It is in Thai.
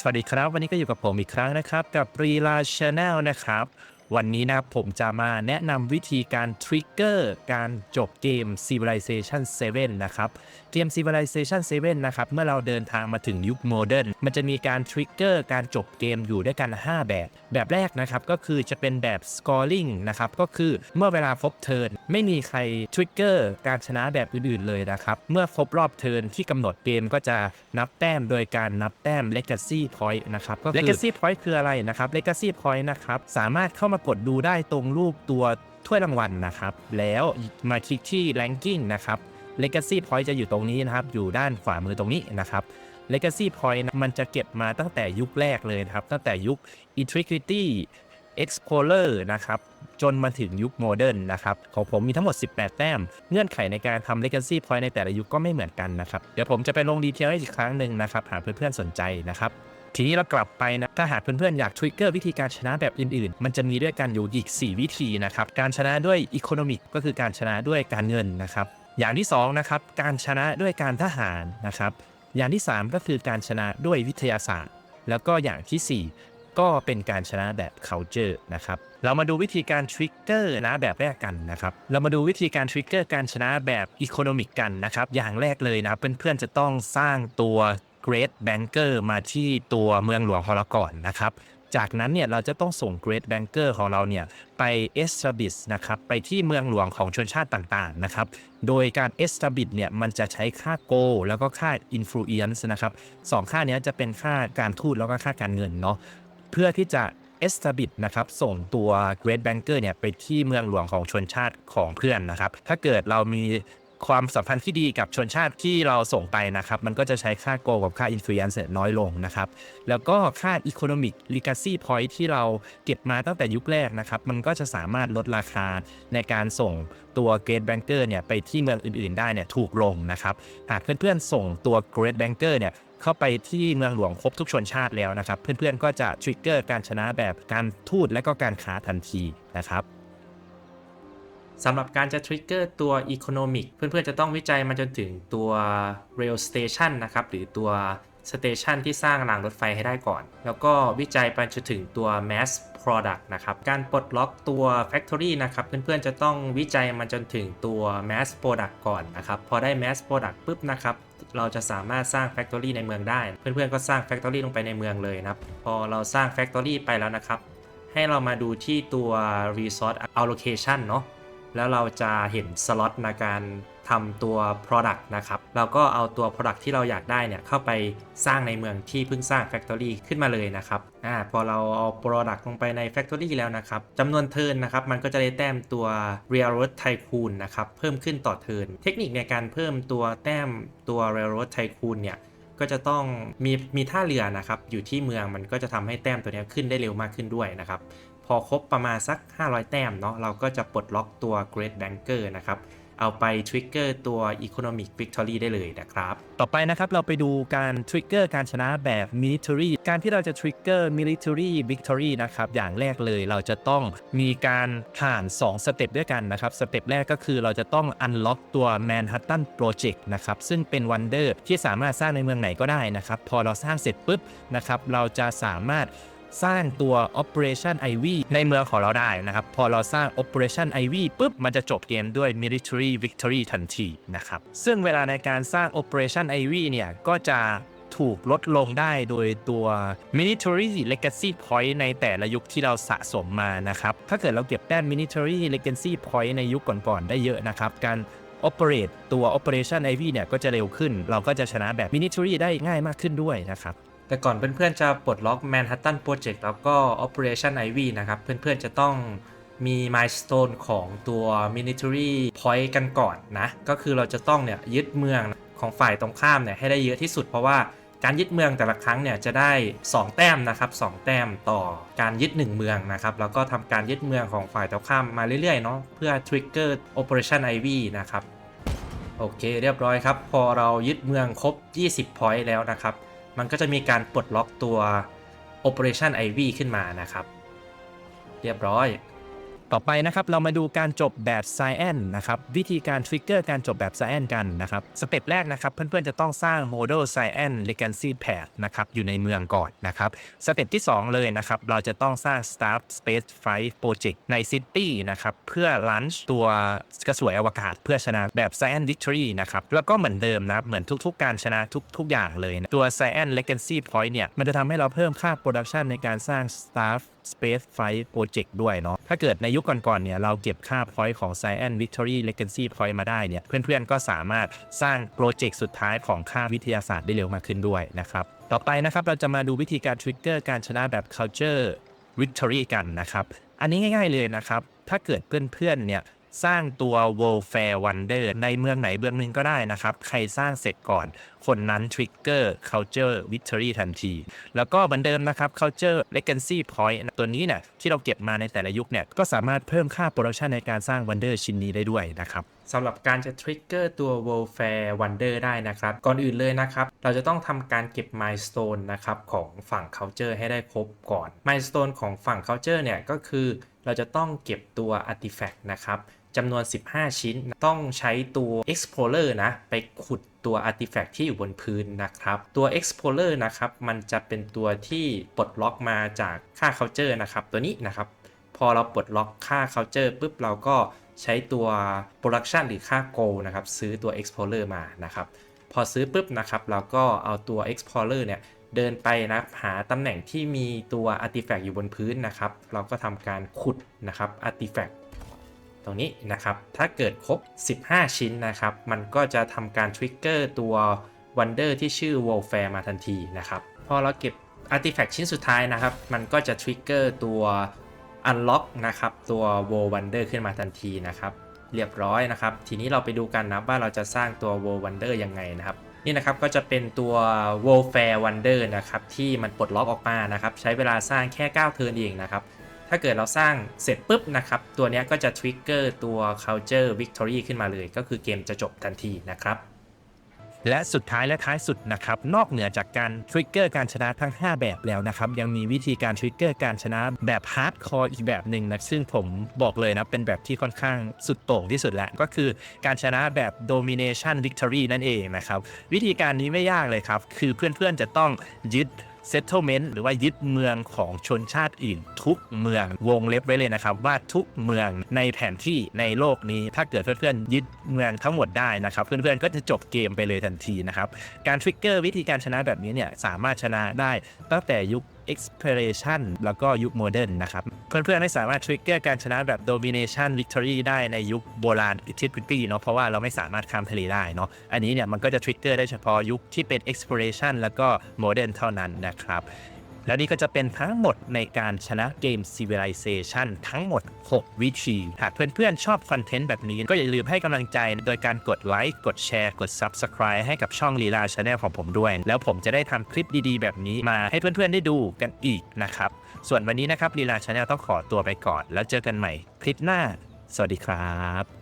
สวัสดีครับ วันนี้ก็อยู่กับผมอีกครั้งนะครับ กับรีลาชาแนลนะครับ วันนี้นะผมจะมาแนะนำวิธีการทริกเกอร์การจบเกม Civilization 7 นะครับเกม Civilization 7 นะครับ เมื่อเราเดินทางมาถึงยุคโมเดิร์นมันจะมีการทริกเกอร์การจบเกมอยู่ด้วยกัน 5 แบบ แบบแรกนะครับ ก็คือจะเป็นแบบ scoring นะครับ ก็คือเมื่อเวลาครบเทิร์นไม่มีใครทริกเกอร์การชนะแบบอื่นๆเลยนะครับ เมื่อครบรอบเทิร์นที่กำหนดเกมก็จะนับแต้มโดยการนับแต้ม legacy point นะครับก็คือ legacy point คืออะไรนะครับ legacy point นะครับสามารถเข้ามากดดูได้ตรงรูปตัวถ้วยรางวัลนะครับ แล้วมาคลิกที่ ranking นะครับ legacy point จะอยู่ตรงนี้นะครับ อยู่ด้านขวามือตรงนี้นะครับ legacy point มันจะเก็บมาตั้งแต่ยุคแรกเลยครับ ตั้งแต่ยุค integrity explorer นะครับจนมาถึงยุคโมเดิร์นนะครับ ของผมมีทั้งหมด 18 แต้ม เงื่อนไขในการทำ legacy point ในแต่ละยุคก็ไม่เหมือนกันนะครับ เดี๋ยวผมจะไปลงดีเทลให้อีกครั้งหนึ่งนะครับ หากเพื่อนๆสนใจนะครับ ทีนี้เรากลับไปนะถ้าหากเพื่อนๆอยากทริกเกอร์วิธีการชนะแบบอื่นๆ มันจะมีด้วยกันอยู่อีก 4 วิธีนะครับการชนะด้วยอีโคโนมิกก็คือการชนะด้วยการเงินนะครับอย่างที่2นะครับการชนะด้วยการทหารนะครับอย่างที่ 3 ก็คือการชนะด้วยวิทยาศาสตร์ แล้วก็อย่างทีสี่4 ก็เป็นการชนะแบบ culture นะครับเรามาดูวิธีการทริกเกอร์นะแบบแรกกันนะครับเรามาดูวิธีการทริกเกอร์การชนะแบบอีโคโนมิกกันนะครับอย่างแรกเลยนะเพื่อนๆจะต้องสร้างตัว Great Banker มาที่ตัวเมืองหลวงของเราก่อนนะครับ จากนั้นเนี่ยเราจะต้องส่ง Great Banker ของเราเนี่ยไป establish นะครับไปที่เมืองหลวงของชนชาติต่างๆนะครับ โดยการ establish เนี่ยมันจะใช้ค่า go แล้วก็ค่า influence นะครับสองค่านี้จะเป็นค่าการทูตแล้วก็ค่าการเงินเนาะเพื่อที่จะ e s t a b l i s นะครับส่งตัว Great Banker เนี่ยไปที่เมืองหลวงของชนชาติของเพื่อนนะครับ ถ้าเกิดเรามี ความสัมพันธ์ที่ดีกับชนชาติที่เราส่งไปนะครับ มันก็จะใช้ค่าโกกับค่า influence น้อยลงนะครับ แล้วก็ค่า economic legacy point ที่เราเก็บมาตั้งแต่ยุคแรกนะครับ มันก็จะสามารถลดราคาในการส่งตัว Great Banker เนี่ยไปที่เมืองอื่นๆ ได้เนี่ยถูกลงนะครับ หากเพื่อนๆ ส่งตัว Great Banker เนี่ยเข้าไปที่เมืองหลวงครบทุกชนชาติแล้วนะครับ เพื่อนๆ ก็จะทริกเกอร์การชนะแบบการทูตและก็การค้าทันทีนะครับ สำหรับการจะทริกเกอร์ตัว Economic เพื่อนๆจะต้องวิจัยมาจนถึงตัว Rail Station นะครับ หรือตัว Station ที่สร้างรางรถไฟให้ได้ก่อน แล้วก็วิจัยไปจนถึงตัว Mass Product นะครับ การปลดล็อกตัว Factory นะครับ เพื่อนๆจะต้องวิจัยมาจนถึงตัว Mass Product ก่อนนะครับ พอได้ Mass Product ปุ๊บนะครับ เราจะสามารถสร้าง Factory ในเมืองได้ เพื่อนๆก็สร้าง Factory ลงไปในเมืองเลยนะครับ พอเราสร้าง Factory ไปแล้วนะครับ ให้เรามาดูที่ตัว Resource Allocation เนาะ แล้วเราจะเห็นสล็อตในการทำตัว Product นะครับ เราก็เอาตัว Product ที่เราอยากได้เนี่ย เข้าไปสร้างในเมืองที่เพิ่งสร้าง Factory ขึ้นมาเลยนะครับ อ่า พอเราเอา Product ลงไปใน Factory แล้วนะครับจำนวนเทิร์นนะครับ มันก็จะได้แต้มตัว Railroad Tycoon นะครับ เพิ่มขึ้นต่อเทิร์นเทคนิคในการเพิ่มตัวแต้มตัว Railroad Tycoon เนี่ยก็จะต้องมีมีท่าเรือนะครับอยู่ที่เมืองมันก็จะทำให้แต้มตัวนี้ขึ้นได้เร็วมากขึ้นด้วยนะครับ พอครบประมาณสัก 500 แต้มเนาะเราก็จะปลดล็อกตัว Great Banker นะครับเอาไปทริกเกอร์ตัว Economic Victory ได้เลยนะครับ ต่อไปนะครับเราไปดูการทริกเกอร์การชนะแบบ military การที่เราจะทริกเกอร์ military victory นะครับ อย่างแรกเลยเราจะต้องมีการผ่าน 2 สเต็ปด้วยกันนะครับ สเต็ปแรกก็คือเราจะต้อง unlock ตัว Manhattan Project นะครับ ซึ่งเป็น Wonder ที่สามารถสร้างในเมืองไหนก็ได้นะครับ พอเราสร้างเสร็จปุ๊บนะครับ เราจะสามารถ สร้างตัว Operation Ivy ในเมืองของเราได้นะครับ พอเราสร้าง Operation Ivy ปุ๊บ มันจะจบเกมด้วย Military Victory ทันทีนะครับ ซึ่งเวลาในการสร้าง Operation Ivy เนี่ย ก็จะถูกลดลงได้โดยตัว Military Legacy Point ในแต่ละยุคที่เราสะสมมานะครับ ถ้าเกิดเราเก็บแต้ม Military Legacy Point ในยุคก่อนๆ ได้เยอะนะครับ การ Operate ตัว Operation Ivy เนี่ยก็จะเร็วขึ้น เราก็จะชนะแบบ Military ได้ง่ายมากขึ้นด้วยนะครับ แต่ก่อนเพื่อนๆจะปลดล็อก Manhattan Project แล้วก็ Operation Ivy นะครับ เพื่อนๆจะต้องมี milestone ของตัว military point กันก่อนนะ ก็คือเราจะต้องเนี่ยยึดเมืองของฝ่ายตรงข้ามเนี่ยให้ได้เยอะที่สุดเพราะว่าการยึดเมืองแต่ละครั้งเนี่ยจะได้ 2 แต้มนะครับ2แต้มต่อการยึด 1 เมืองนะครับ แล้วก็ทำการยึดเมืองของฝ่ายตรงข้ามมาเรื่อยๆเนาะเพื่อ trigger Operation Ivy นะครับ โอเค เรียบร้อยครับ พอเรายึดเมืองครบ 20 point แล้วนะครับ มันก็จะมีการปลดล็อกตัว Operation Ivy ขึ้นมานะครับ เรียบร้อย ต่อไปนะครับเรามาดูการจบแบบ s ซ e n นะครับวิธีการทริกเกอร์การจบแบบ s ซ e n กันนะครับสเต็ปแรกนะครับเพื่อนๆจะต้องสร้างโมเดล s ซ e n Legacy Pad นะครับอยู่ในเมืองก่อนนะครับสเต็ปที่ 2 เลยนะครับเราจะต้องสร้าง Star Space Flight Project ใน City นะครับเพื่อ launch ตัวกระสวยอวกาศเพื่อชนะแบบ s ซ e n Victory นะครับแล้วก็เหมือนเดิมนะเหมือนทุกๆ การชนะทุกๆอย่างเลยนะตัว s ซ e n Legacy Point เนี่ยมันจะทำให้เราเพิ่มค่าโปรดักชันในการสร้าง Star Space Flight Project ด้วยเนาะถ้าเกิดในยุคก่อนๆเนี่ยเราเก็บค่า point ของ Science Victory Legacy Point มาได้เนี่ยเพื่อนๆก็สามารถสร้างโปรเจกต์สุดท้ายของค่าวิทยาศาสตร์ได้เร็วมากขึ้นด้วยนะครับต่อไปนะครับเราจะมาดูวิธีการทริกเกอร์การชนะแบบ culture victory กันนะครับ อันนี้ง่ายๆเลยนะครับ ถ้าเกิดเพื่อนๆเนี่ย สร้างตัว World Fair Wonder ในเมืองไหนเมืองหนึ่งก็ได้นะครับ ใครสร้างเสร็จก่อน คนนั้น Trigger Culture Victory ทันที แล้วก็เหมือนเดิมนะครับ Culture Legacy Point ตัวนี้เนี่ยที่เราเก็บมาในแต่ละยุคเนี่ยก็สามารถเพิ่มค่าโปรดักชันในการสร้าง Wonder ชิ้นนี้ได้ด้วยนะครับสำหรับการจะทริกเกอร์ตัว World Fair Wonder ได้นะครับ ก่อนอื่นเลยนะครับ เราจะต้องทำการเก็บ Milestone นะครับของฝั่ง Culture ให้ได้ครบก่อน Milestone ของฝั่ง Culture เนี่ยก็คือเราจะต้องเก็บตัว Artifact นะครับ จำนวน 15 ชิ้น ต้องใช้ตัว Explorer นะ ไปขุดตัว Artifact ที่อยู่บนพื้นนะครับ ตัว Explorer นะครับ มันจะเป็นตัวที่ปลดล็อกมาจากค่า Culture นะครับ ตัวนี้นะครับ พอเราปลดล็อกค่า culture ปุ๊บ เราก็ใช้ตัว production หรือค่า go นะครับ ซื้อตัว explorer มานะครับ พอซื้อปุ๊บนะครับ เราก็เอาตัว explorer เนี่ยเดินไปนะหาตำแหน่งที่มีตัว artifact อยู่บนพื้นนะครับ เราก็ทำการขุดนะครับ artifact ต รงนี้นะครับ ถ้าเกิดครบ 15 ชิ้นนะครับ มันก็จะทำการ trigger ตัว wonder ที่ชื่อ warfare มาทันทีนะครับ พอเราเก็บ artifact ชิ้นสุดท้ายนะครับ มันก็จะ trigger ตัว unlock นะครับ ตัว world wonder ขึ้นมาทันทีนะครับ เรียบร้อยนะครับ ทีนี้เราไปดูกันนะว่าเราจะสร้างตัว world wonder ยังไงนะครับ นี่นะครับก็จะเป็นตัว world fair wonder นะครับ ที่มันปลดล็อกออกมานะครับ ใช้เวลาสร้างแค่ 9 เทิร์นเองนะครับ ถ้าเกิดเราสร้างเสร็จปุ๊บนะครับ ตัวนี้ก็จะ trigger ตัว culture victory ขึ้นมาเลย ก็คือเกมจะจบทันทีนะครับ และสุดท้ายและท้ายสุดนะครับ นอกเหนือจากการทริกเกอร์การชนะทั้ง 5 แบบแล้วนะครับ ยังมีวิธีการทริกเกอร์การชนะแบบฮาร์ดคอร์อีกแบบหนึ่งนะซึ่งผมบอกเลยนะ เป็นแบบที่ค่อนข้างสุดโต่งที่สุดแหละก็คือการชนะแบบ domination victory นั่นเองนะครับ วิธีการนี้ไม่ยากเลยครับ คือเพื่อนๆจะต้องยึด settlement หรือว่ายึดเมืองของชนชาติอื่น ทุกเมืองวงเล็บไว้เลยนะครับ ว่าทุกเมืองในแผนที่ในโลกนี้ ถ้าเกิดเพื่อนๆยึดเมืองทั้งหมดได้นะครับ เพื่อนๆก็จะจบเกมไปเลยทันทีนะครับ การทริกเกอร์วิธีการชนะแบบนี้เนี่ยสามารถชนะได้ตั้งแต่ยุค expiration แล้วก็ยุคโมเดิร์นนะครับ เพื่อนๆไม่สามารถทริกเกอร์การชนะแบบ domination victory ได้ในยุคโบราณอิทิพิปีเนาะเพราะว่าเราไม่สามารถข้ามทะเลได้เนาะอันนี้เนี่ยมันก็จะทริกเกอร์ได้เฉพาะยุคที่เป็น exploration แล้วก็โมเดิร์นเท่านั้นนะครับ แล้วนี่ก็จะเป็นทั้งหมดในการชนะเกม Civilization ทั้งหมด 6 วิธี หากเพื่อนๆ ชอบคอนเทนต์แบบนี้ ก็อย่าลืมให้กำลังใจโดยการกดไลค์ กดแชร์ กด Subscribe ให้กับช่องลีลาชาแนลของผมด้วย แล้วผมจะได้ทำคลิปดีๆ แบบนี้มาให้เพื่อนๆ ได้ดูกันอีกนะครับ ส่วนวันนี้นะครับลีลาชาแนลต้องขอตัวไปก่อน แล้วเจอกันใหม่คลิปหน้า สวัสดีครับ